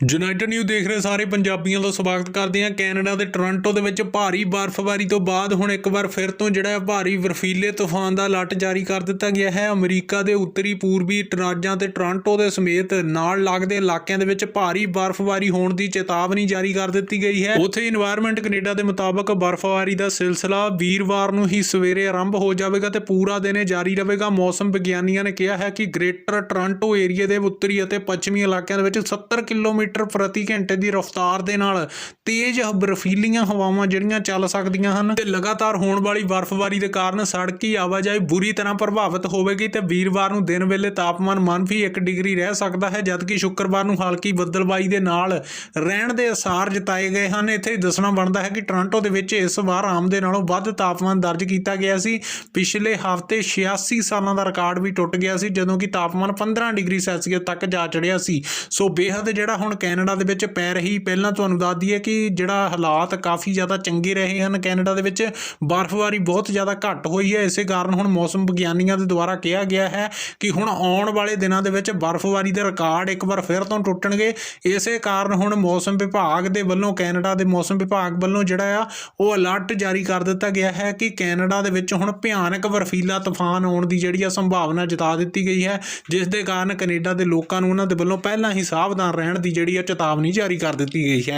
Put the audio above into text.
United new ਦੇਖ ਰਹੇ ਸਾਰੇ ਪੰਜਾਬੀਆਂ ਦਾ ਸਵਾਗਤ ਕਰਦੇ ਹਾਂ। ਕੈਨੇਡਾ ਦੇ ਟੋਰਾਂਟੋ ਦੇ ਵਿੱਚ ਭਾਰੀ ਬਰਫ਼ਬਾਰੀ ਤੋਂ ਬਾਅਦ ਹੁਣ ਇੱਕ ਵਾਰ ਫਿਰ ਤੋਂ ਜਿਹੜਾ ਭਾਰੀ ਬਰਫੀਲੇ ਤੂਫਾਨ ਦਾ ਅਲਰਟ ਜਾਰੀ ਕਰ ਦਿੱਤਾ ਗਿਆ ਹੈ। ਅਮਰੀਕਾ ਦੇ ਉੱਤਰੀ ਪੂਰਬੀ ਟਰਾਜਾਂ ਤੇ ਟੋਰਾਂਟੋ ਦੇ ਸਮੇਤ ਨਾਲ ਲੱਗਦੇ ਇਲਾਕਿਆਂ ਦੇ ਵਿੱਚ ਭਾਰੀ ਬਰਫ਼ਬਾਰੀ ਹੋਣ ਦੀ ਚੇਤਾਵਨੀ ਜਾਰੀ ਕਰ ਦਿੱਤੀ ਗਈ ਹੈ। ਉੱਥੇ এনवायरमेंट ਕੈਨੇਡਾ ਦੇ ਮੁਤਾਬਕ ਬਰਫ਼ਬਾਰੀ ਦਾ ਸਿਲਸਿਲਾ ਵੀਰਵਾਰ ਨੂੰ ਹੀ ਸਵੇਰੇ ਆਰੰਭ ਹੋ ਜਾਵੇਗਾ ਤੇ ਪੂਰਾ ਦਿਨ ਇਹ ਜਾਰੀ ਰਹੇਗਾ। ਮੌਸਮ ਵਿਗਿਆਨੀਆਂ ਨੇ ਕਿਹਾ ਹੈ ਕਿ ਗ੍ਰੇਟਰ ਟੋਰਾਂਟੋ ਏਰੀਆ ਦੇ ਉੱਤਰੀ ਅਤੇ ਪੱਛਮੀ ਇਲਾਕਿਆਂ ਦੇ ਵਿੱਚ 70 ਕਿਲੋਮੀਟਰ ਪ੍ਰਤੀ ਘੰਟੇ ਦੀ ਰਫ਼ਤਾਰ ਦੇ ਨਾਲ ਤੇਜ਼ ਬਰਫੀਲੀਆਂ ਹਵਾਵਾਂ ਜਿਹੜੀਆਂ ਚੱਲ ਸਕਦੀਆਂ ਹਨ ਤੇ ਲਗਾਤਾਰ ਹੋਣ ਵਾਲੀ ਬਰਫ਼ਬਾਰੀ ਦੇ ਕਾਰਨ ਸੜਕੀ ਆਵਾਜਾਈ ਬੁਰੀ ਤਰ੍ਹਾਂ ਪ੍ਰਭਾਵਿਤ ਹੋਵੇਗੀ ਤੇ ਵੀਰਵਾਰ ਨੂੰ ਦਿਨ ਵੇਲੇ ਤਾਪਮਾਨ ਮੰਫੀ 1 ਡਿਗਰੀ ਰਹਿ ਸਕਦਾ ਹੈ, ਜਦਕਿ ਸ਼ੁੱਕਰਵਾਰ ਨੂੰ ਹਲਕੀ ਬੱਦਲਬਾਈ ਦੇ ਨਾਲ ਰਹਿਣ ਦੇ ਅਸਾਰ ਜਤਾਏ ਗਏ ਹਨ। ਇੱਥੇ ਦੱਸਣਾ ਬਣਦਾ ਹੈ ਕਿ ਟੋਰਾਂਟੋ ਦੇ ਵਿੱਚ ਇਸ ਵਾਰ ਆਮ ਦੇ ਨਾਲੋਂ ਵੱਧ ਤਾਪਮਾਨ ਦਰਜ ਕੀਤਾ ਗਿਆ ਸੀ। ਪਿਛਲੇ ਹਫ਼ਤੇ 86 ਸਾਲਾਂ ਦਾ ਰਿਕਾਰਡ ਵੀ ਟੁੱਟ ਗਿਆ ਸੀ, ਜਦੋਂ ਕਿ ਤਾਪਮਾਨ 15 ਡਿਗਰੀ ਸੈਲਸੀਅਸ ਤੱਕ ਜਾ ਚੜਿਆ ਸੀ। ਸੋ ਬੇਹੱਦ ਜਿਹੜਾ ਹੁਣ ਕੈਨੇਡਾ ਦੇ ਵਿੱਚ ਪੈ ਰਹੀ, ਪਹਿਲਾਂ ਤੁਹਾਨੂੰ ਦੱਸ ਦਈਏ ਕਿ ਜਿਹੜਾ ਹਾਲਾਤ ਕਾਫੀ ਜ਼ਿਆਦਾ ਚੰਗੇ ਰਹੇ ਹਨ। ਕੈਨੇਡਾ ਦੇ ਵਿੱਚ ਬਰਫ਼ਬਾਰੀ ਬਹੁਤ ਜ਼ਿਆਦਾ ਘੱਟ ਹੋਈ ਹੈ। ਇਸੇ ਕਾਰਨ ਹੁਣ ਮੌਸਮ ਵਿਗਿਆਨੀਆਂ ਦੇ ਦੁਆਰਾ ਕਿਹਾ ਗਿਆ ਹੈ ਕਿ ਹੁਣ ਆਉਣ ਵਾਲੇ ਦਿਨਾਂ ਦੇ ਵਿੱਚ ਬਰਫ਼ਬਾਰੀ ਦੇ ਰਿਕਾਰਡ ਇੱਕ ਵਾਰ ਫਿਰ ਤੋਂ ਟੁੱਟਣਗੇ। ਇਸੇ ਕਾਰਨ ਹੁਣ ਮੌਸਮ ਵਿਭਾਗ ਦੇ ਵੱਲੋਂ, ਕੈਨੇਡਾ ਦੇ ਮੌਸਮ ਵਿਭਾਗ ਵੱਲੋਂ ਜਿਹੜਾ ਆ, ਉਹ ਅਲਰਟ ਜਾਰੀ ਕਰ ਦਿੱਤਾ ਗਿਆ ਹੈ ਕਿ ਕੈਨੇਡਾ ਦੇ ਵਿੱਚ ਹੁਣ ਭਿਆਨਕ ਬਰਫੀਲਾ ਤੂਫਾਨ ਆਉਣ ਦੀ ਜਿਹੜੀ ਆ ਸੰਭਾਵਨਾ ਜਤਾ ਦਿੱਤੀ ਗਈ ਹੈ, ਜਿਸ ਦੇ ਕਾਰਨ ਕੈਨੇਡਾ ਦੇ ਲੋਕਾਂ ਨੂੰ ਉਹਨਾਂ ਦੇ ਵੱਲੋਂ ਪਹਿਲਾਂ ਹੀ ਸਾਵਧਾਨ ਰਹਿਣ ਦੀ ਜਿਹੜੀ ਆ ਚੇਤਾਵਨੀ ਜਾਰੀ ਕਰ ਦਿੱਤੀ ਗਈ ਹੈ।